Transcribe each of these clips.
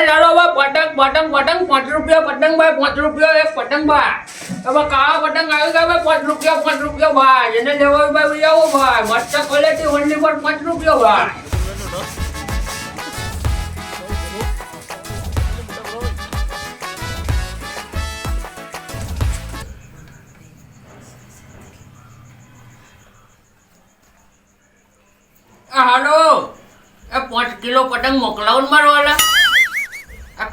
એ ચાલો ભાઈ પતંગ પતંગ પતંગ, પાંચ રૂપિયા પતંગ ભાઈ, પાંચ રૂપિયા એક પતંગ ભાઈ. હવે કાળા પતંગ આવી ગયા ભાઈ પાંચ રૂપિયા પાંચ રૂપિયા ભાઈ. એને લેવા ભાઈ, લઈ ભાઈ. મસ્ત ક્વોલિટી ઓનલી પણ પાંચ રૂપિયા ભાઈ. હાલો એ પાંચ કિલો પતંગ મોકલાવો ને મારો વાલા. આ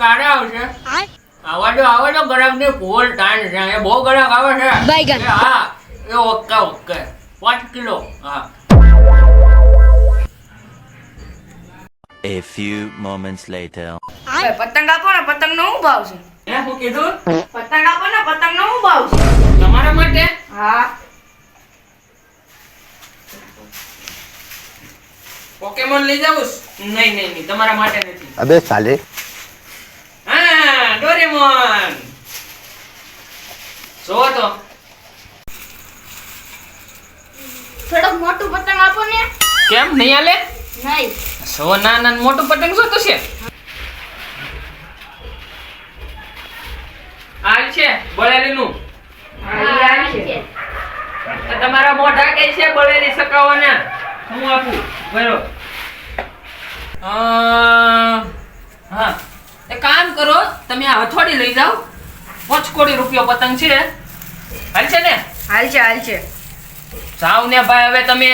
કારે આવશે. આવા દો આવા દો ગરાકની ફૂલ ટાઈમ છે. એ બહુ ગરાક આવે છે. બાઈગન હા એ ઓકે ઓકે પાંચ કિલો હા. A few moments later. પતંગ આપો ને પતંગ નો હું ભાવ છે? એ હું કીધું? પતંગ આપો ને પતંગ નો શું ભાવ છે? તમારા માટે? હા. પોકેમોન લઈ જાઉં? નહીં નહીં નહીં તમારા માટે નથી. અબે સાલે. ડોરેમોન જો તો. થોડોક મોટું પતંગ આપો ને. કેમ? નહીં આલે? નહીં. સો ના ના મોટું પતંગ શું તો છે આ છે. બળેલીનું તમારા મોઢા કે છે બળેલી સકાવાના હું આપું બરો. કરો તમે આ હથોડી લઈ જાઓ. પાંચ કોડી રૂપિયો પતંગ છે. હાલ છે ને? હાલ છે હાલ છે. જાવ ને ભાઈ હવે તમે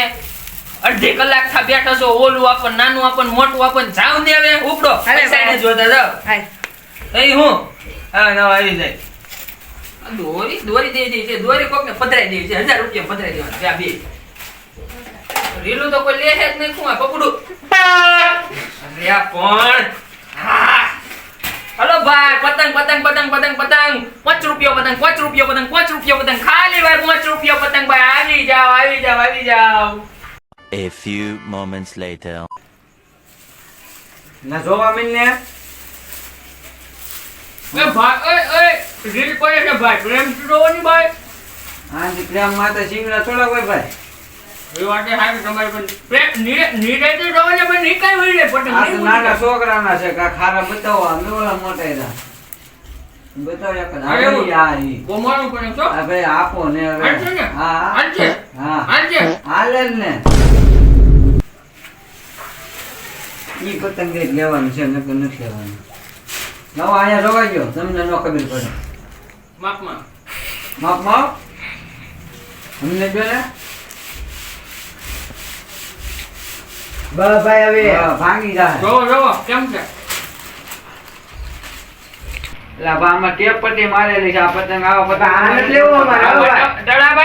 અડધી કલાક થા બેઠા છો. ઓલું આપણ નાનું આપણ મોટું આપણ. જાવ ને હવે ઉપડો. સાઈડે જોતા જાઓ. અહીં હું? હા નવા આવી જાય. દોરી દોરી દે દે છે. દોરી કોક ને પધરાઈ દે છે. હજાર રૂપિયા પધરાઈ દેવાનું ત્યાં બે. રીલું તો કોઈ લે જ નહીં પકડું અરે આ કોણ? હા હલો ભાઈ પતંગ પતંગ પતંગ પતંગ પતંગ. પાંચ રૂપિયા પતંગ પાંચ રૂપિયા પતંગ પાંચ રૂપિયા પતંગ. ખાલી ભાઈ પાંચ રૂપિયા પતંગ ભાઈ. આવી જાવ આવી જાવ આવી જાવ A few moments later. ના જોવા મિલને એ ભાઈ ઓય ઓય રીલ પડે છે ભાઈ. પ્રેમ જોવાની ભાઈ. હા પ્રેમ માતા સિંગડા થોડા કોઈ ભાઈ. છોકરાના છે ખારા મોટા આપો ને હવે? હા હાલ ને. ઈ પતંગ લેવાનું છે નકર નથી લેવાનું. નવા અહીંયા રોવાઈ ગયો. તમને ન ખબર પડે. માપમાં. માપ માપ અમને જો ને? ભાઈ હવે ભાંગી જાય જોવો જોવો કેમ છે? એટલે ટેપ પટ્ટી મારેલી છે આ પતંગ આવા પતંગ. આ લેવો અમારે, આવો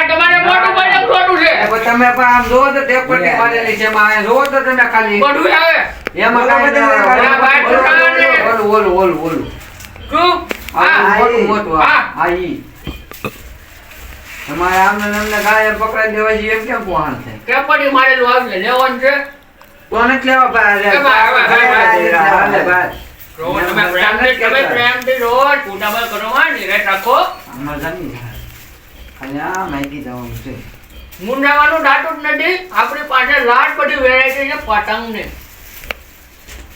તમારે મોટું પતંગ ખોટું છે. તમે પણ આમ જોવો તો ટેપ પટ્ટી મારેલી છે એમાં જોવો તો તમે ખાલી. મોટું આવે. એમાં કાંઈ ના આવે. આ ભાઈ છોકરાને. ઓલું ઓલું ઓલું ઓલું શું? આ આ મોટું મોટું આ આ. આ ઈ. તમારે આમને ને ગાય પકડાઈ દેવા છે એમ કેમ કોણ છે કેપડી મારેલું આવે લેવાનું છે. તો લેવા આ મુંડાવાનું દાટું જ નથી. આપણી પાસે લાટ બધી વેરાયટી છે પતંગની.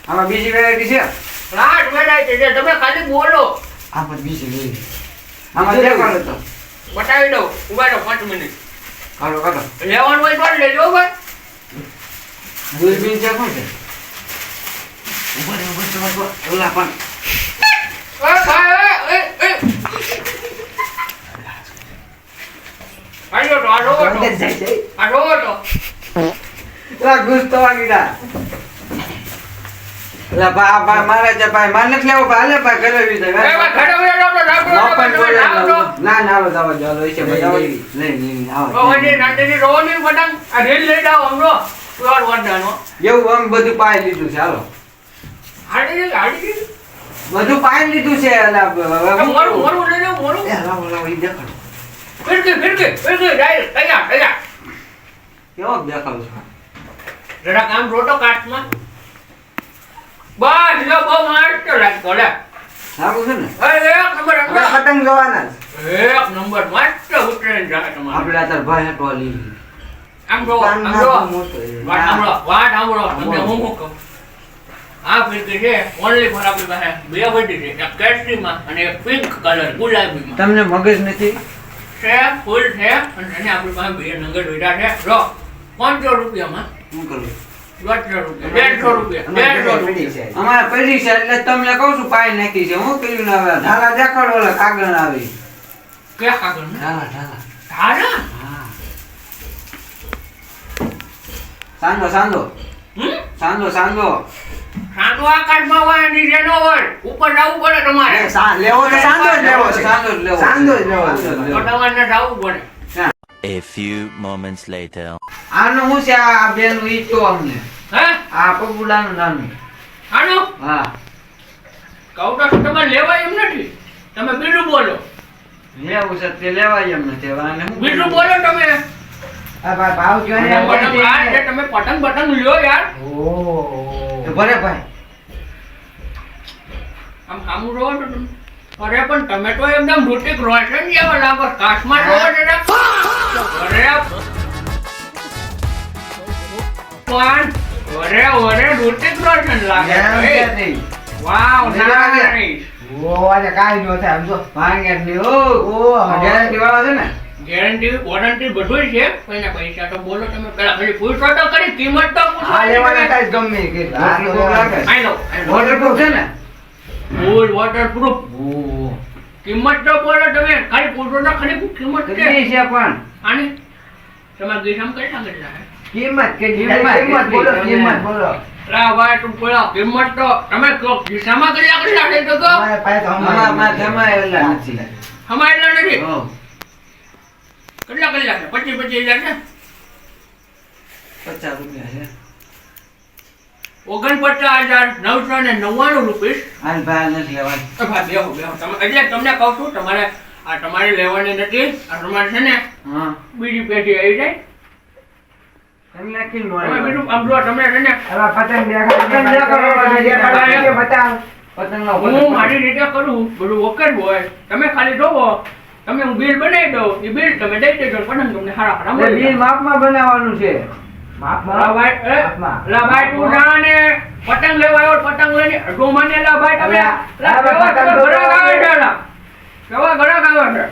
આમાં બીજી વેરાયટી છે? લાટ વેરાયટી છે. તમે ખાલી બોલો. આમાં બીજી વેરાયટી આમાં દેખાડો તો. બતાવી દઉં. ઊભા રહો પાંચ મિનિટ. કાઢો લેવાનું હોય તો લેજો ભાઈ. દૂરબીન છે કોણ છે? ઊભા રહો, ઊભા ઓલા પણ. નો. ના પ્યોર વડાનો એવું આમ બધું પાઈ લીધું છે હાલો. હાડી હાડી બધું પાઈ લીધું છે હું મોરું મોરું લઈ જાઓ મોરું એ હાલો હાલો ઈ દેખાડો. ફિરકી ફિરકી ફિરકી જાય તૈયાર તૈયાર. કેવો દેખાવ છે? રડા કામ રોટો કાટમાં. બસ જો બહુ મસ્ત લાગતો લે. સારું છે ને? એ, એક નંબર. પતંગ જોવાના એક નંબર મસ્ત ઉતરીને જાય તમારે. આપણે તાર ભાઈ હટવા લીધી આમ જોવો આમ પાન જોવો નાખો મોટો એ. વાત સાંભળો વાત સાંભળો તમને હું હું કહું? આ ફિરકી છે ઓનલી ફોર આપણી પાસે બે વડી છે એક કેસરીમાં અને એક પિંક કલર ગુલાબીમાં. તમને મગજ નથી? છે ફૂલ છે અને આપણી પાસે બે નંગર વેડા છે. રો પાંચસો રૂપિયામાં. શું કરું? અમારે પડી છે. એટલે તમને કહું છું પાય નાખી છે. હું કર્યું ઢાલા દેખાડો કાગળ આવી. ક્યાં કાગળ ઢાલા ઢાલા. ધારા હા સાંજો સાંજો સાંજો સાંજો આ સાંતો હોય નીચે ન હોય ઉપર જવું પડે તમારે. લેવો તો સાંજો જ લેવો છે. સાંધો જ લેવો સાંજો જ લેવો તો તમારે જવું પડે. A few moments later. આનો હું છે આ બેનું? ઈ તો અમને. હે? આ પગુડાનું નાનું. આનો? હા. કહું તો શું તમારે લેવાય એમ નથી. તમે બીજું બોલો. લેવું છે તે લેવાય એમ નથી. બીજું બોલો તમે. ભાવ ને જે તમે લ્યો યાર. તો ભલે ભાઈ આમ સામું રો છો અરે પણ તમે તો એકદમ ઋતિક રોશન જેવા લાગો કાશમાં રહો છો ને અરે પણ અરે અરે ઋતિક રોશન લાગે છે. વાવ. નાઈસ ઓહો, આજે કાંઈ જો થાય આમ જો. ભાંગે જ ઓ, હજાર ગેરંટી છે ને ગેરંટી વોરંટી બધું છે પણ પૈસા તો બોલો તમે પેલા ખાલી પૂછો તો કરી કિંમત તો પૂછો આ લેવાના કાંઈ ગમે કે. આ તો આઈ લો વોટરપ્રૂફ છે ને? ફૂલ વોટરપ્રૂફ કિંમત તો બોલો તમે ખાલી પૂછો તો ખરી કિંમત કેટલી છે પણ. અને તમારા ગીરામ કેટલા કેટલા કિંમત કે કિંમત કિંમત બોલો કિંમત બોલો. લા ભાઈ તું બોલો કિંમત તો તમે કહો ગીસામાં કેટલા કેટલા છે તો. કહો અમારે પાસે તો અમારા અમારે માં નથી. હમારે એટલા નથી? હો. કેટલા કલાક પચીસ પચીસ હજાર ને પચાસ રૂપિયા છે. ઓગણપચાસ હજાર નવસો ને નવ્વાણું રૂપીસ. હાલ ભાઈ નથી લેવાની. ભાઈ બેહો બેહો. તમે એટલે તમને કહું છું તમારે આ તમારે લેવાની નથી આ તમારે છે ને હા. બીજી પેઢી આવી જાય. એમ નાખી તમે બીજું આમ જો તમને છે ને હવે પતંગ દેખાડો. પતંગ દેખાડો. બતાવો. પતંગ હું મારી રીતે કરું બધું ઓકે હોય. તમે ખાલી જોવો. તમે હું બિલ બનાવી દઉં એ બિલ તમે દઈ દેજો પતંગ તમને હારા હારા બિલ માપમાં બનાવવાનું છે. માપમાં. ભાઈ ભાઈ તું પતંગ લેવા આવ્યો પતંગ લઈને અડધું મને લા તમે અલા, લા અલા, કેવા પતંગ કેવા તો ઘરાક આવે છે કેવા ઘરાક આવે છે?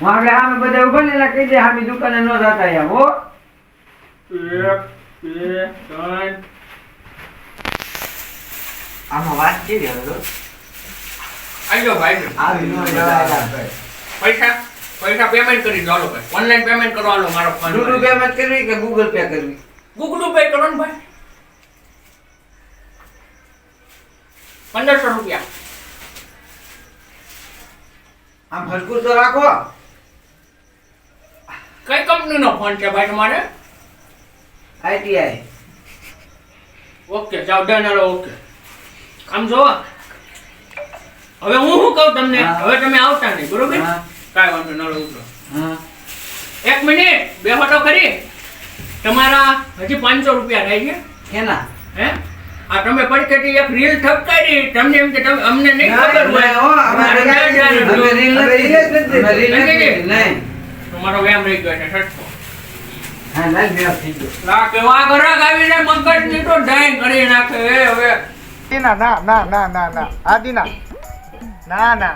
હું આપણે આમે બધા ઊભા ને કહી દે આમી દુકાને ન જતા અહીંયા હો. એક બે ત્રણ. આમાં વાત કેવી હવે ભાઈ. આવી ન જવાય. પૈસા પૈસા પેમેન્ટ કરી દો ભાઈ. ઓનલાઈન પેમેન્ટ કરો હાલો મારો ફોન ડુડુ પેમેન્ટ કરવી કે ગૂગલ પે કરવી? ગૂગલ પે કરો ને ભાઈ. પંદરસો રૂપિયા. આમ ભરકુર તો રાખો. કઈ કંપનીનો ફોન છે ભાઈ તમારે? ITI okay done hello okay આમ જો હવે હું શું કહું તમને? હવે તમે આવતા નહીં બરોબર? કાંઈ વાંધો ન ઉતરો. હા. એક મિનિટ બે તો ખરી? તમારા હજી પાંચસો રૂપિયા થાય છે. કેના હે? આ તમે પડકેથી એક રીલ ઠપકારી તમને એમ કે તમે અમને નહીં ખબર હોય. તમારો વ્યાયામ રહી ગયો છે હા, ના ના કેવા ગ્રાહક આવી જાય મગજની તો ડાઈ નાખે. એ હવે. ના ના ના ના ના ના ના.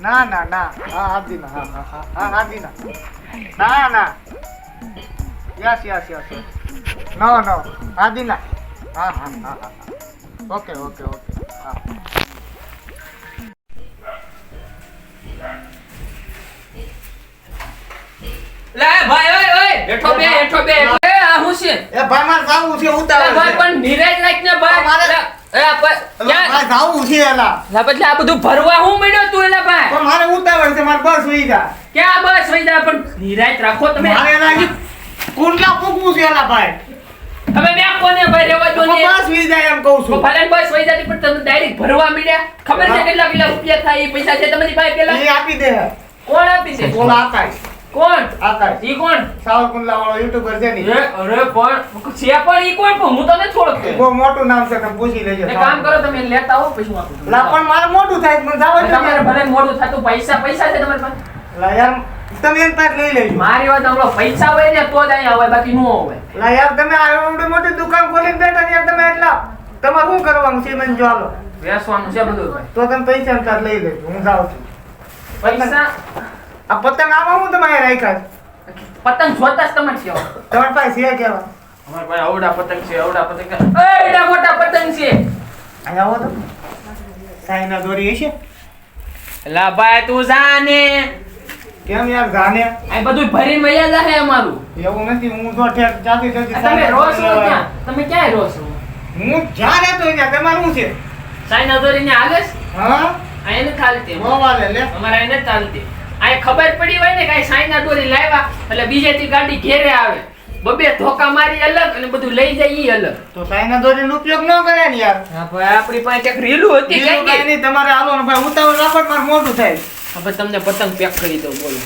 ના ના ના. ના હા આદિના. ના હા હા હા આદિના. ના ના. Yes yes yes no no. આદિના. હા હા હા હા ઓકે ઓકે ઓકે. હા. લે ભાઈ ઓય ઓય. હેઠો બે હેઠો બે. એ આ હું છે? એ ભાઈ મારે જાવું છે ઉતાવળ ભાઈ પણ નિરાજ લાઈક ને ભાઈ મારે- લે, એ આ ભાઈ એલા, ક્યાં મારે જાવું છે એલા. લા આ બધું ભરવા હું મળ્યો તું એલા ભાઈ? પણ મારે ઉતાવળ છે મારે બસ સુઈ જા. ક્યાં બસ વઈ જા? પણ નિરાજ રાખો તમે. મારે એલા કુંડલા પૂગવું છે એલા ભાઈ. તમે બે કોને ભાઈ રેવા દો ને? બસ સુઈ જાય એમ કહું છું. ભલે બસ જાતી પણ તમે ડાયરેક્ટ ભરવા મળ્યા. ખબર છે કેટલા કેટલા રૂપિયા થાય એ પૈસા છે? તમારી પાસે પેલા? એ આપી દે. કોણ આપી દે? બોલા આકાશ. કોણ? આકાશ ઈ કોણ? સાવર કુંડલા વાળો યુટ્યુબર છે ને અરે પણ છે પણ ઈ કોણ? પણ હું તને છોડતો બહુ મોટું નામ છે તમે પૂછી લેજો કામ કરો તમે લેતા આવો પછી આપું લા પણ મારું મોટું થાય મને જાવ અને તમારે ભલે થાય તો પૈસા પૈસા છે તમારી પાસે. લા યાર તમે એમ તાર લઈ લેજો. મારી વાત હમણાં પૈસા હોય ને તો જ અહીંયા હોય બાકી ન હોય. લા યાર તમે આ એવડી મોટી દુકાન ખોલીને બેઠા યાર તમે એટલા તમારે શું કરવાનું છે મને જો આલો વેસવાનું છે બધું તો તમે પૈસા તાર લઈ લેજો હું જાઉં છું. પૈસા આ પતંગ આમાં હું તમારે રાખ્યા પતંગ જોતા જ તમે કેવા તમારી પાસે છે કેવા? અમારા પાસે અવડા પતંગ છે અવડા પતંગ. છે એડા મોટા પતંગ છે. અહીંયા આવો તો. સાઈના દોરી છે લા ભાઈ તું જાને. કેમ યાર જાને? આ બધું ભરી મયા જાહે અમારું. એવું નથી હું તો ઠેક જાતી જતી તમે રો છો ક્યાં? તમે ક્યાં રોસ છો? હું જ્યાં રહેતો અહીંયા ત્યાં તમારું શું છે? સાઈના દોરીને હાલે છે? હા? એને ચાલતી મોવાલે લે. અમારા એને ચાલતી આ ખબર પડી હોય ને કાંઈ સાયના દોરી લાવ્યા એટલે બીજેથી ગાડી ઘેરે આવે. બબે ધોકા મારી અલગ અને બધું લઈ જાય ઈ અલગ. તો સાઈના દોરીનો ઉપયોગ ન કરે ને યાર. હા ભાઈ આપણી પાસે એક રીલું હતી કે નહીં તમારે આલો ને ભાઈ ઉતાવળ રાખો ને મારે મોટું થાય. હવે તમને પતંગ પેક કરી દઉં બોલો.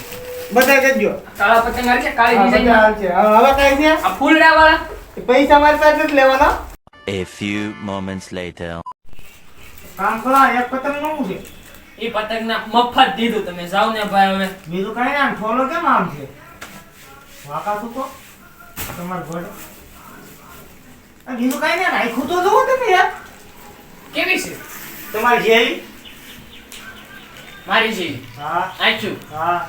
બધા દેજો કાળા પતંગ છે કાળી ડિઝાઇન હાલ છે. હવે કઈ છે? આ ફૂલડા વાળા પૈસા મારી પાસે જ લેવાના. A few moments later. કામ કરો એક પતંગનું છે. એ પતંગ ના મફત દીધું તમે. જાઓ ને ભાઈ હવે. બીજું કાંઈ ના ઠોલો કેમ આમ છે? વાકા શું તો તમાર આ બીજું કાંઈ ના નાખ્યું તો જુઓ તમે યાર. કેવી છે? તમારી જેવી મારી જેવી હા. આચું હા.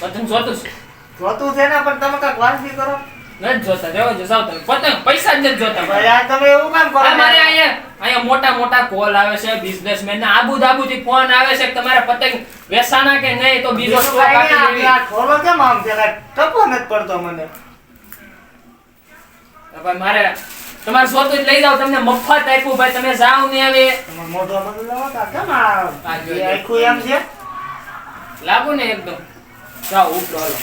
પતંગ જોતું છે. જોતું છે ને પણ તમે કાંઈક વાંચી કરો. નથી જોતા રહેવા જો જાઓ તમે પતંગ પૈસા જ નથી જોતા ભાઈ તમે એવું કામ કરો અમારે અહીંયા અહીંયા મોટા મોટા કોલ આવે છે બિઝનેસમેન ના. આબુ દાબુ થી ફોન આવે છે કે તમારે પતંગ વેસાના કે નહીં તો બીજો સ્ટોક આપી દેવી. ઠોલો કેમ આમ છે? ટપો નથી પડતો મને. ભાઈ મારે તમારે જોતું જ લઈ જાઓ તમને મફત આપ્યું ભાઈ. તમે જાઓ ને હવે. તમારો મોઢો લાવો તો આ કેમ આ આ જો, એ આખું એમ છે? લાગુ ને એકદમ. જાઓ ઉપડો હાલો.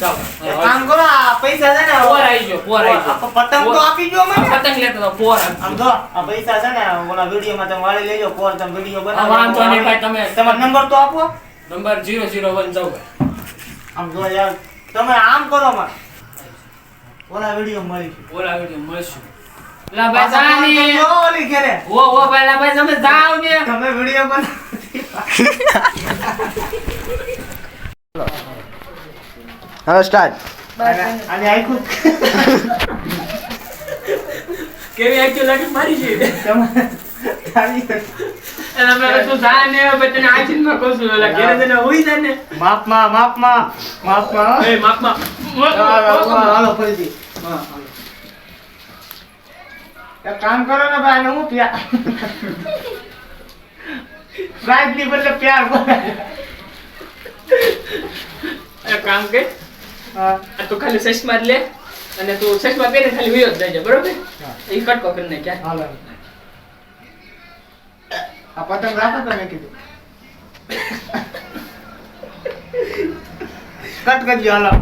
કામ કરો આ પૈસા છે ને પોર આવી ગયો ફોર આવી ગયો. પતંગ તો આપી ગયો મને. પતંગ લેતો તો પોર આમ જો આ પૈસા છે ને ઓલા વિડીયોમાં તમે વાળી લેજો કોર તમે વીડિયો આ વાંધો નહીં ભાઈ બનાવો તમે તમારો નંબર તો આપો. નંબર જીરો જીરો વન જાઓ ભાઈ આમ જો યાર તમે આમ કરો માં ઓલા વીડિયો મળી ઓલા વીડિયો મળીશું. લા ભાઈ જાની ઓલી ઘેરે. ઓ ઓ ભાઈ લા ભાઈ તમે જાઓ ને. તમે વીડિયો બનાવો. હવે સ્ટાર્ટ અને આખું કેવી આખી લાગે? મારી છે. માપમાં માપમાં માપમાં. માપમાં. હાલો, ફરીથી. કામ કરો ને ભાઈ આને હું પ્યાર પ્રાઇઝની બદલે પ્યાર. કામ કર. હા. તું ખાલી ચશ્મા જ લે. અને તું ચશ્મા પહેરીને ખાલી વિયો જ જાય બરોબર? એ કટકો કરીને ક્યાં હાલ. આ પતંગ રાખો તમે કીધું. કટ કરજો હાલો.